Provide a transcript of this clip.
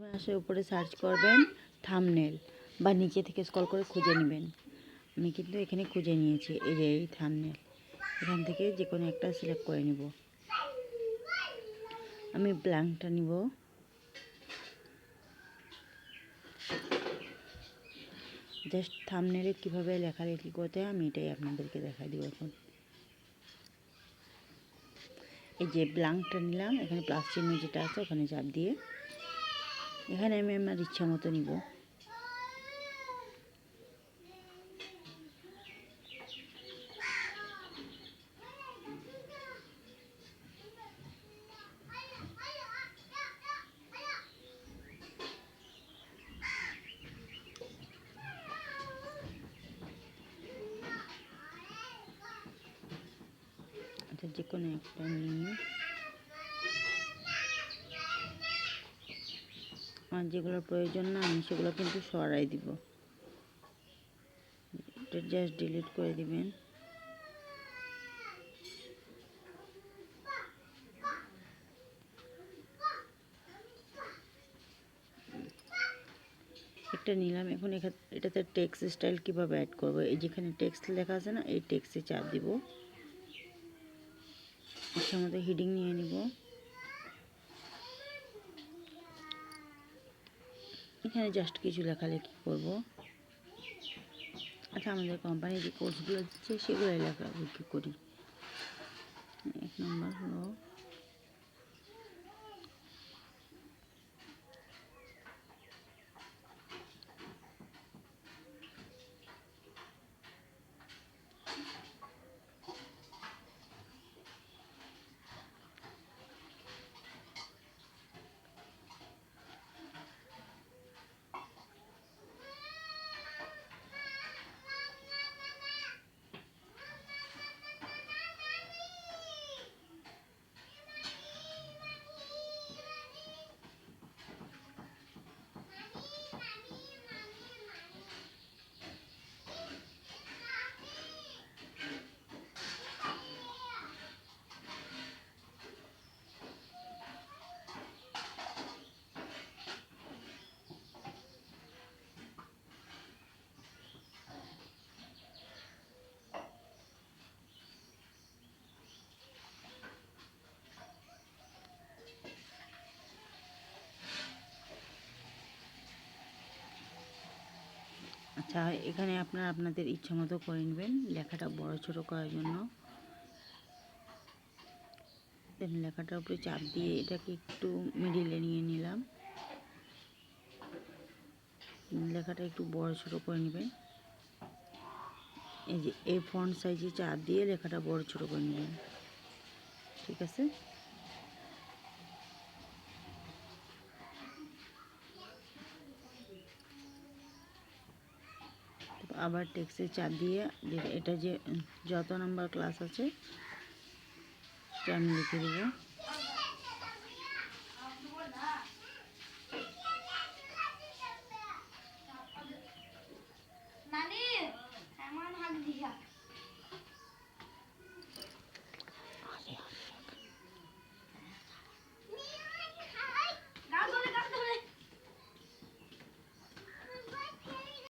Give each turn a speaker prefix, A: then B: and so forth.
A: প্রথমে আসে উপরে সার্চ করবেন থামনেল বা নিচে থেকে স্কল করে খুঁজে নেবেন। আমি কিন্তু এখানে খুঁজে নিয়েছি এই যে এই থামনেল এখান থেকে যে কোনো একটা সিলেক্ট করে নিব। আমি ব্ল্যাঙ্কটা নিব। জাস্ট থামনেলে কীভাবে লেখালেখি করতে হয় আমি এটাই আপনাদেরকে দেখাই দিব এখন। এই যে ব্ল্যাঙ্কটা নিলাম, এখানে প্লাস চিহ্ন যেটা আছে ওখানে চাপ দিয়ে এখানে আমি আমার ইচ্ছা মতো নিব আচ্ছা যে কোনো একটা নিয়ে আর যেগুলো প্রয়োজন না, আমি সেগুলো কিন্তু সরাই দিব। এটা জাস্ট ডিলিট করে দিবেন। একটা নিলাম। এখন এটাতে টেক্সট স্টাইল কীভাবে অ্যাড করব? এই যেখানে টেক্সট লেখা আছে না, এই টেক্সটে চাপ দিব। ইচ্ছা মতো হিডিং নিয়ে নিব। এখানে জাস্ট কিছু লেখালেখি করব। আচ্ছা আমাদের কোম্পানির যে কোর্সগুলো দিচ্ছে সেগুলোই লেখালেখি করি? এক নম্বর হলো আচ্ছা এখানে আপনারা আপনাদের ইচ্ছা মতো করে নেবেন। লেখাটা বড় ছোট করার জন্য। লেখাটার উপরে চাপ দিয়ে এটাকে একটু মিডিলে নিয়ে নিলাম। লেখাটা একটু বড় ছোট করে নেবেন। এই যে, এই ফন্ট সাইজে চাপ দিয়ে লেখাটা বড় ছোট করে নেবেন। ঠিক আছে? আবার টেক্সে চাপ দিয়ে এটা যে যত নাম্বার ক্লাস আছে আমি লিখে দেবো।